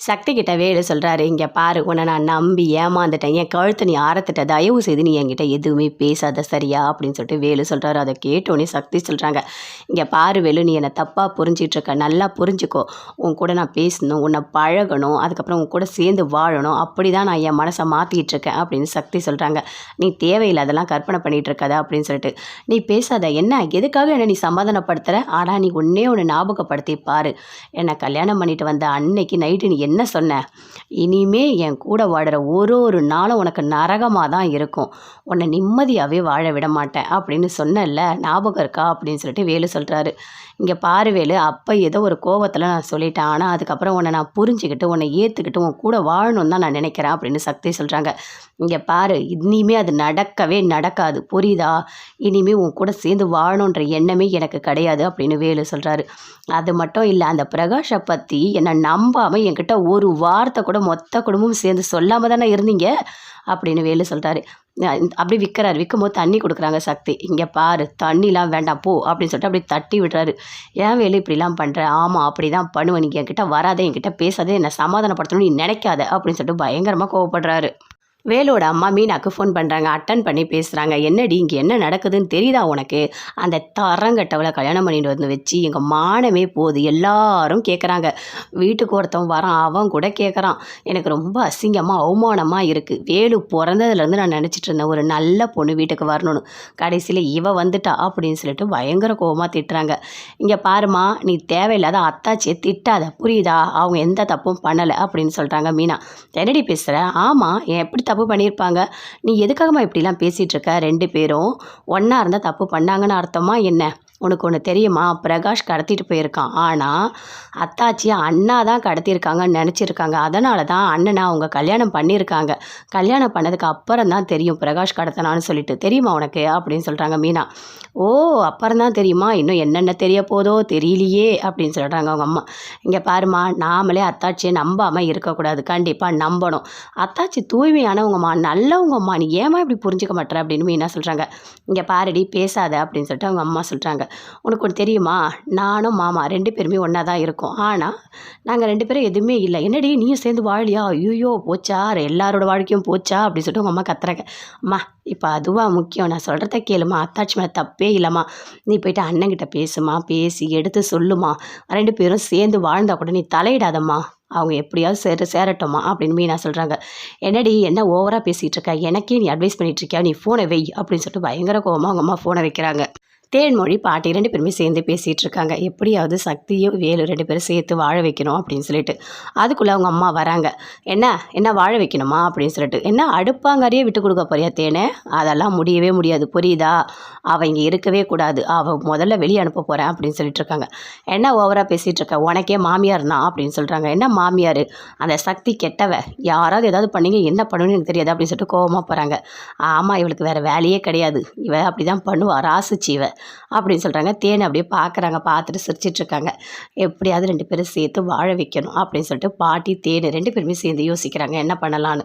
சக்தி கிட்ட வேலு சொல்கிறாரு இங்கே பாரு உன்னை நான் நம்பி ஏமாந்துட்டேன். என் கழுத்தை நீ ஆரத்திட்ட. தயவு செய்து நீ என்கிட்ட எதுவுமே பேசாத சரியா? அப்படின்னு சொல்லிட்டு வேலு சொல்கிறாரு அதை கேட்டோன்னே சக்தி சொல்கிறாங்க இங்கே பாரு வேலு நீ என்னை தப்பாக புரிஞ்சிட்ருக்க. நல்லா புரிஞ்சுக்கோ. உன் கூட நான் பேசணும் உன்னை பழகணும் அதுக்கப்புறம் உன் கூட சேர்ந்து வாழணும். அப்படி தான் நான் என் மனசை மாற்றிக்கிட்டு இருக்கேன் அப்படின்னு சக்தி சொல்கிறாங்க நீ தேவையில்லை அதெல்லாம் கற்பனை பண்ணிகிட்டு இருக்காத அப்படின்னு சொல்லிட்டு நீ பேசாத என்ன? எதுக்காக என்னை நீ சமாதானப்படுத்துகிற ஆனால் நீ ஒன்றே ஒன்று ஞாபகப்படுத்தி பாரு. என்னை கல்யாணம் பண்ணிட்டு வந்த அன்னைக்கு நைட்டு நீ என்ன சொன்ன? இனிமே என் கூட வாடுற ஒரு ஒரு நாளும் உனக்கு நரகமாக தான் இருக்கும். உன்னை நிம்மதியாகவே வாழ விட மாட்டேன் அப்படின்னு சொன்னேன்ல ஞாபகம் இருக்கா? அப்படின்னு சொல்லிட்டு வேலு சொல்கிறாரு இங்கே பாரு வேலு அப்போ ஏதோ ஒரு கோவத்தில் நான் சொல்லிட்டேன். ஆனால் அதுக்கப்புறம் உன்னை நான் புரிஞ்சுக்கிட்டு உன்னை ஏற்றுக்கிட்டு உன் கூட வாழணும்னு தான் நான் நினைக்கிறேன் அப்படின்னு சக்தி சொல்கிறாங்க இங்கே பாரு இனிமே அது நடக்கவே நடக்காது. புரியுதா? இனிமே உன் கூட சேர்ந்து வாழணுன்ற எண்ணமே எனக்கு கிடையாது அப்படின்னு வேலு சொல்கிறாரு அது மட்டும் இல்லை அந்த பிரகாஷை பற்றி என்னை நம்பாமல் என்கிட்ட ஒரு வார்த்தை கூட மொத்த குடும்பமும் சேர்ந்து சொல்லாமல் தானே இருந்தீங்க? அப்படின்னு வேலு சொல்கிறாரு அப்படி விற்கிறாரு விற்கும் போது தண்ணி கொடுக்குறாங்க சக்தி. இங்கே பாரு தண்ணிலாம் வேண்டாம் போ அப்படின்னு சொல்லிட்டு அப்படி தட்டி விடுறாரு. ஏன் வேலு இப்படிலாம் பண்ணுற ஆமாம் அப்படி தான் பண்ணுவேன். நீங்கள் என்கிட்ட வராதே என்கிட்ட பேசாதே என்னை சமாதானப்படுத்தணும்னு நீ நினைக்காத அப்படின்னு சொல்லிட்டு பயங்கரமாக கோவப்படுறாரு. வேலோட அம்மா மீனாக்கு ஃபோன் பண்ணுறாங்க அட்டன் பண்ணி பேசுகிறாங்க என்னடி இங்கே என்ன நடக்குதுன்னு தெரியுதா உனக்கு? அந்த தரங்கட்டவளை கல்யாணம் பண்ணிட்டு வந்து வச்சு எங்கள் மானமே போகுது. எல்லாரும் கேட்குறாங்க வீட்டுக்கு ஒருத்தன் வரான் அவன் கூட கேட்குறான் எனக்கு ரொம்ப அசிங்கமாக அவமானமாக இருக்குது வேலு பிறந்ததுலேருந்து நான் நினச்சிட்டு இருந்தேன் ஒரு நல்ல பொண்ணு வீட்டுக்கு வரணும்னு. கடைசியில் இவ வந்துட்டா அப்படின்னு சொல்லிட்டு பயங்கர கோவமாக திட்டுறாங்க. இங்கே பாருமா நீ தேவையில்லாத அத்தாச்சியை திட்டாத. புரியுதா? அவங்க எந்த தப்பும் பண்ணலை அப்படின்னு சொல்கிறாங்க மீனா. என்னடி பேசுகிற ஆமாம் எப்படி தப்பு தப்பு பண்ணியிருப்பாங்க. நீ எதுக்காகம்மா இப்படிலாம் பேசிகிட்ருக்க ரெண்டு பேரும் ஒன்றா இருந்தால் தப்பு பண்ணாங்கன்னு அர்த்தமா என்ன? உனக்கு ஒன்று தெரியுமா? பிரகாஷ் கடத்திட்டு போயிருக்கான். ஆனால் அத்தாச்சி அண்ணா தான் கடத்தியிருக்காங்கன்னு நினச்சிருக்காங்க. அதனால தான் அண்ணனை அவங்க கல்யாணம் பண்ணியிருக்காங்க. கல்யாணம் பண்ணதுக்கு அப்புறம் தான் தெரியும் பிரகாஷ் கடத்தினான்னு சொல்லிட்டு. தெரியுமா உனக்கு? அப்படின்னு சொல்கிறாங்க மீனா. ஓ அப்புறம் தான் தெரியுமா? இன்னும் என்னென்ன தெரிய போதோ தெரியலையே அப்படின்னு சொல்கிறாங்க அவங்க அம்மா. இங்கே பாருமா நாமளே அத்தாச்சியை நம்பாமல் இருக்கக்கூடாது. கண்டிப்பாக நம்பணும். அத்தாச்சி தூய்மையானவங்கம்மா நல்லவங்கம்மா. நீ ஏமா இப்படி புரிஞ்சுக்க மாட்டேற அப்படின்னு மீனா சொல்கிறாங்க இங்கே பாருடி பேசாத அப்படின்னு சொல்லிட்டு அவங்க அம்மா சொல்கிறாங்க உனக்கு ஒன்று தெரியுமா? நானும் மாமா ரெண்டு பேருமே ஒன்றா தான் இருக்கோம். ஆனால் நாங்கள் ரெண்டு பேரும் எதுவுமே இல்லை. என்னடி நீயும் சேர்ந்து வாழியா? ஐயோ போச்சா? எல்லாரோட வாழ்க்கையும் போச்சா? அப்படின்னு சொல்லிட்டு உங்கள் அம்மா கத்துறாங்க. அம்மா இப்போ அதுவாக முக்கியம். நான் சொல்கிறத கேளுமா? அத்தாட்சி மேலே தப்பே இல்லைம்மா. நீ போயிட்டு அண்ணங்கிட்ட பேசுமா? பேசி எடுத்து சொல்லுமா? ரெண்டு பேரும் சேர்ந்து வாழ்ந்தால் கூட நீ தலையிடாதம்மா. அவங்க எப்படியாவது சேர சேரட்டோமா அப்படின்னு மீனா சொல்கிறாங்க என்னடி என்ன ஓவராக பேசிகிட்டு இருக்கா? எனக்கே நீ அட்வைஸ் பண்ணிகிட்ருக்கியா நீ ஃபோனை வை அப்படின்னு சொல்லிட்டு பயங்கர கோவமாக அவங்க அம்மா ஃபோனை வைக்கிறாங்க. தேன்மொழி பாட்டி ரெண்டு பேருமே சேர்ந்து பேசிகிட்டு இருக்காங்க எப்படியாவது சக்தியும் வேலு ரெண்டு பேரும் சேர்த்து வாழ வைக்கணும் அப்படின்னு சொல்லிட்டு. அதுக்குள்ளே அவங்க அம்மா வராங்க. என்ன? என்ன வாழ வைக்கணுமா? அப்படின்னு சொல்லிட்டு. என்ன? அடுப்பாங்கறையே விட்டு கொடுக்க போறியா தேனே? அதெல்லாம் முடியவே முடியாது. புரியுதா? அவள் இங்கே இருக்கவே கூடாது. அவள் முதல்ல வெளியே அனுப்ப போகிறேன் அப்படின்னு சொல்லிட்டு இருக்காங்க என்ன ஓவராக பேசிகிட்டு இருக்க உனக்கே மாமியார் தான் அப்படின்னு சொல்கிறாங்க என்ன மாமியார்? அந்த சக்தி கெட்டவ. யாராவது ஏதாவது பண்ணீங்க? என்ன பண்ணணும்னு எனக்கு தெரியாது அப்படின்னு சொல்லிட்டு கோபமாக போகிறாங்க ஆமாம் இவளுக்கு வேறு வேலையே கிடையாது. இவ அப்படி தான் பண்ணுவா. ராசிச்சு இவ. அப்படின்னு சொல்கிறாங்க தேனை அப்படியே பார்க்குறாங்க பார்த்துட்டு சிரிச்சிட்ருக்காங்க. எப்படியாவது ரெண்டு பேரும் சேர்த்து வாழ வைக்கணும் அப்படின்னு சொல்லிட்டு பாட்டி தேனு ரெண்டு பேருமே சேர்ந்து யோசிக்கிறாங்க. என்ன பண்ணலான்னு